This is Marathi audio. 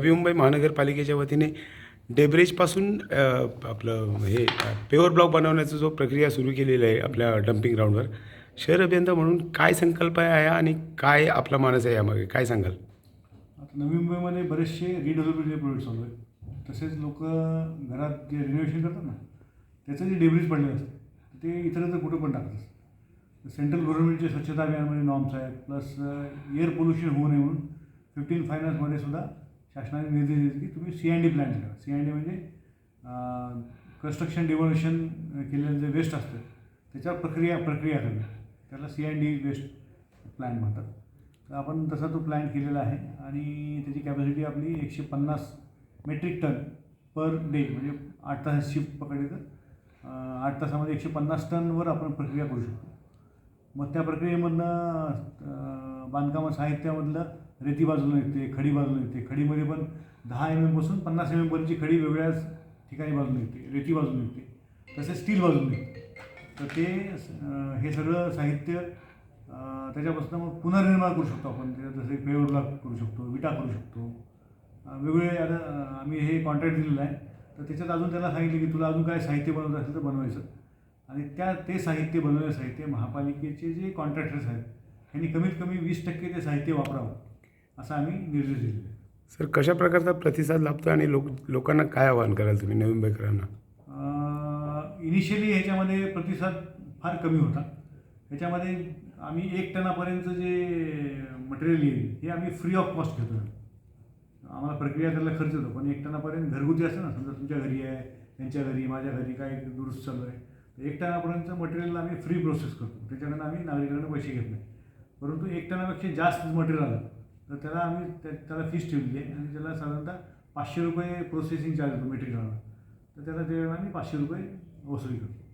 नवी मुंबई महानगरपालिकेच्या वतीने डेब्रेजपासून आपलं हे पेवर ब्लॉक बनवण्याचा जो प्रक्रिया सुरू केलेली आहे आपल्या डम्पिंग ग्राउंडवर. शहर अभियंता म्हणून काय संकल्प आहे आणि काय आपला मानस आहे यामागे? काय सांगाल? आता नवी मुंबईमध्ये बरेचसे रिडेव्हलपमेंटचे प्रोजेक्ट चालू आहेत तसेच लोक घरात जे रिनोव्हेशन करतात ना त्याचं जे डेब्रिज पडलेलं असतं ते इतरत्र कुठं पण टाकतात. सेंट्रल गव्हर्नमेंटचे स्वच्छता अभियानमध्ये नॉर्म्स आहेत प्लस एअर पोल्युशन होऊ नये म्हणून फिफ्टीन फायनान्समध्ये सुद्धा शासनाने निर्देश दिले की तुम्ही सी एन डी प्लॅन ठेवा. सी एन डी म्हणजे कन्स्ट्रक्शन डिव्हॉल्युशन केलेलं जे वेस्ट असतं त्याच्यावर प्रक्रिया प्रक्रिया करणे. त्याला C N D waste plan म्हणतात. तर आपण तसा तो प्लॅन केलेला आहे आणि त्याची कॅपॅसिटी आपली एकशे पन्नास मेट्रिक टन पर डे म्हणजे आठ तास शिफ्ट पकडली तर आठ तासामध्ये एकशे पन्नास टनवर आपण प्रक्रिया करू शकतो. मग त्या प्रक्रियेमधनं बांधकाम साहित्यामधलं रेती बाजूला निघते खडी बाजूला निघते. खडीमध्ये पण दहा एम एमपासून पन्नास एम एमपर्यंतची खडी वेगळ्याच ठिकाणी बाजूला निघते. रेती बाजूला निघते. तसेच स्टील बाजूला निघते. तर ते हे सगळं साहित्य त्याच्यापासून मग पुनर्निर्माण करू शकतो आपण. त्याच्यात जसे पेवरला करू शकतो विटा करू शकतो. वेगवेगळे आता आम्ही हे कॉन्ट्रॅक्ट दिलेलं आहे. तर त्याच्यात अजून त्याला सांगितलं की तुला अजून काय साहित्य बनवत असेल तर बनवायचं. आणि त्या ते साहित्य बनवलेलं साहित्य महापालिकेचे जे कॉन्ट्रॅक्टर्स आहेत त्यांनी कमीत कमी वीस टक्के ते साहित्य वापरावं. असा आम्ही निर्देश दिलेले आहे सर कशा प्रकारचा प्रतिसाद लाभतो आणि लोक लोकांना काय आवाहन कराल तुम्ही नवी मुंबईकरांना इनिशियली ह्याच्यामध्ये प्रतिसाद फार कमी होता. ह्याच्यामध्ये आम्ही एक टनापर्यंत जे मटेरियल येईल हे आम्ही फ्री ऑफ कॉस्ट घेतो आम्हाला प्रक्रिया करायला खर्च येतो पण एक टनापर्यंत घरगुती असतं ना समजा तुमच्या घरी आहे त्यांच्या घरी माझ्या घरी काय दुरुस्त चालू आहे तर एक टनापर्यंत मटेरियल आम्ही फ्री प्रोसेस करतो. त्याच्याकडनं आम्ही नागरिकांना पैसे घेत नाही. परंतु एक टनापेक्षा जास्त मटेरियल आलं तर त्याला आम्ही त्या त्याला फीस ठेवली आहे. आणि त्याला साधारणतः पाचशे रुपये प्रोसेसिंग चार्ज होतो मटेरियलला तर त्याला त्यावेळेला आम्ही पाचशे रुपये वसुली करतो.